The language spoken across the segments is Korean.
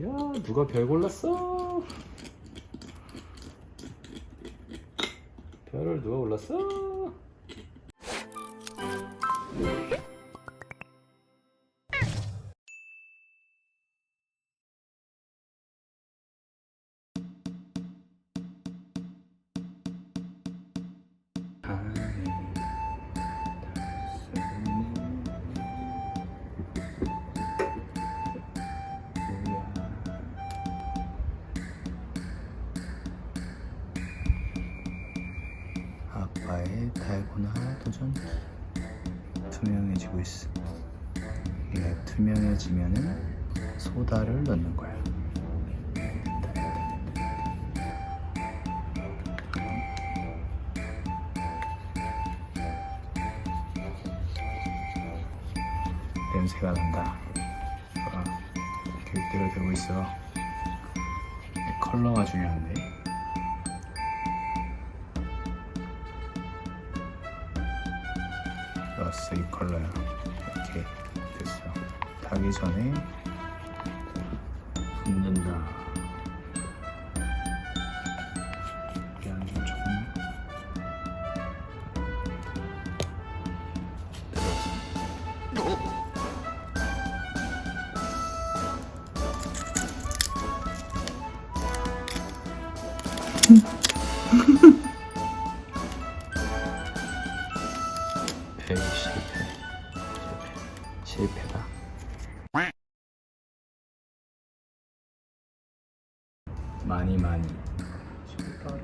야 누가 별 골랐어? 별을 누가 골랐어? 아빠의 달고나 도전 투명해지고 있어. 이게 투명해지면은 소다를 넣는 거야. 냄새가 난다. 봐, 계획대로 되고 있어. 이 컬러가 중요한데. 좋았어 이 컬러야. 이렇게 됐어. 타기 전에 조금 들어서 배 실패 실패 실패다 많이 많이 실가루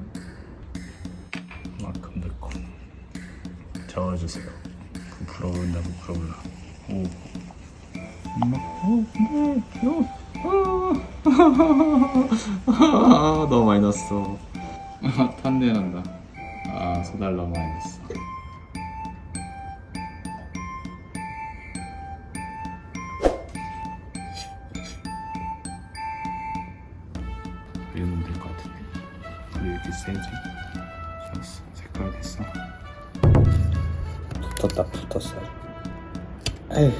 그만큼 넣고 저어주세요 부풀어 오른다 부풀어 올라 오 아, 너무 많이 아, 탄내 난다 아 소달 너무 많이 넣었어 이러면 될 것 같은데. 왜 이렇게 세지? 됐어. 색깔 됐어. 붙었다 붙었어 에휴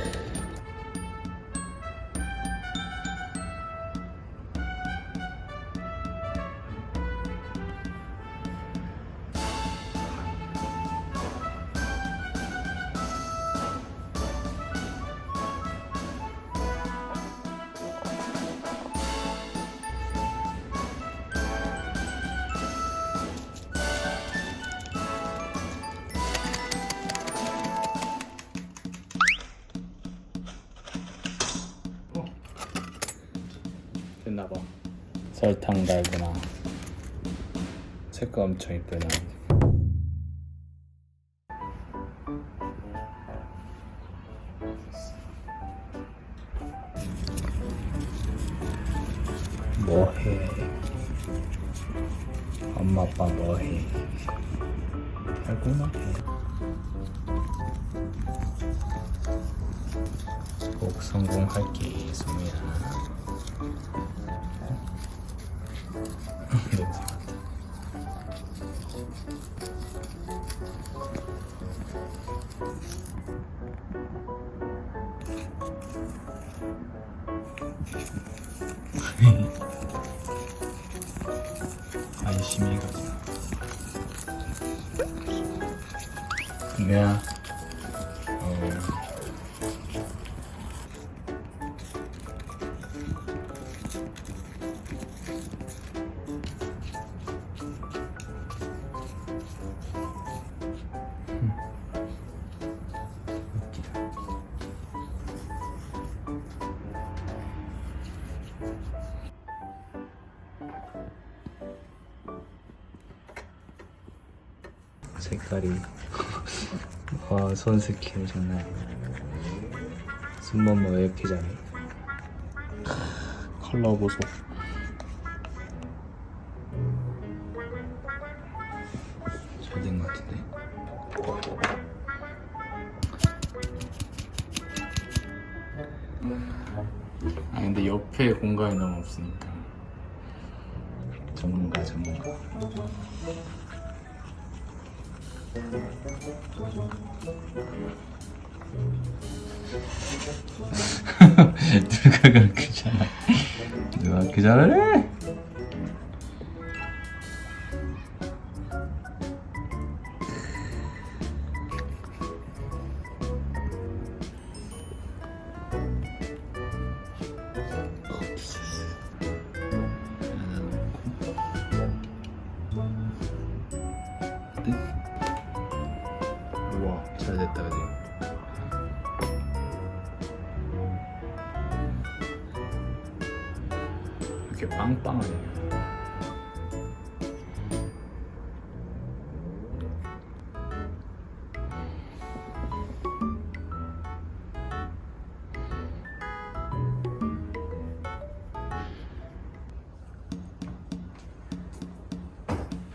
설탕 달구나. 색깔 엄청 이쁘네. 뭐해? 엄마 아빠 뭐해? 달구나? 꼭 성공할게 소미야 냄새 맡아. 안심이 가지. 뭐야? 색깔이 와 손스킬 장난 아니야. 손만 뭐 이렇게 잘해 컬러 보소. 잘 된 것 같은데? 아 근데 옆에 공간이 너무 없으니까. 전문가 전문가 누가 가르치잖아 누가 왜 이렇게 잘해? 이렇게 빵빵하네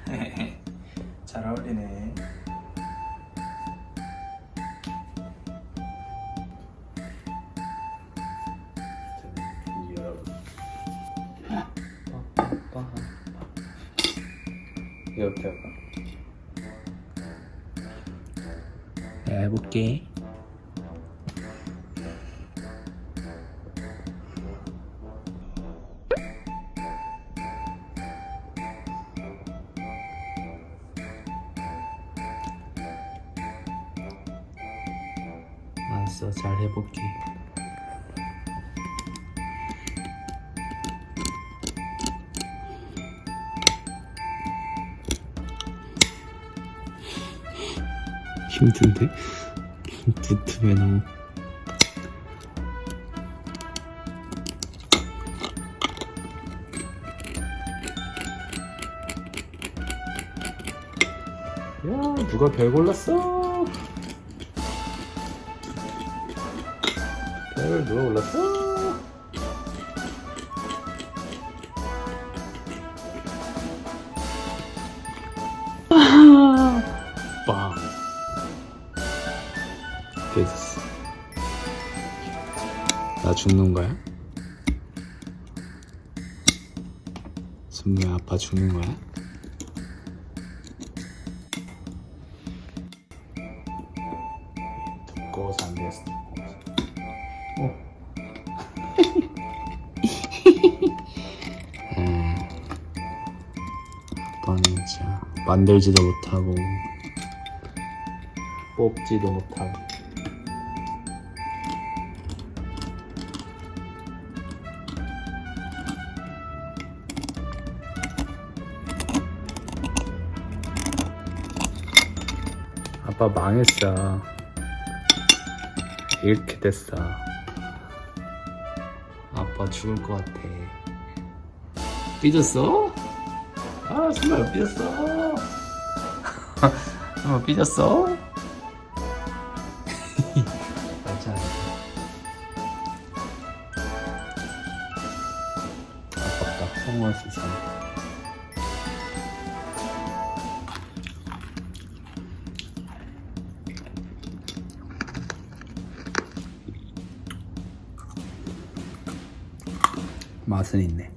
잘 어울리네 이렇게 할까? 내가 해볼게 알았어 잘 해볼게 힘든데? 붙으면 너무 야 누가 별 골랐어? 별 누가 골랐어 죽는 거야? 선미 아빠 죽는 거야? 두꺼워서 안 되겠어 어. 음, 아빠는 진짜 만들지도 못하고 뽑지도 못하고 아빠 망했어 이렇게 됐어 아빠 죽을 것 같아 삐졌어? 아 정말 삐졌어 정말 삐졌어? 맛은 있네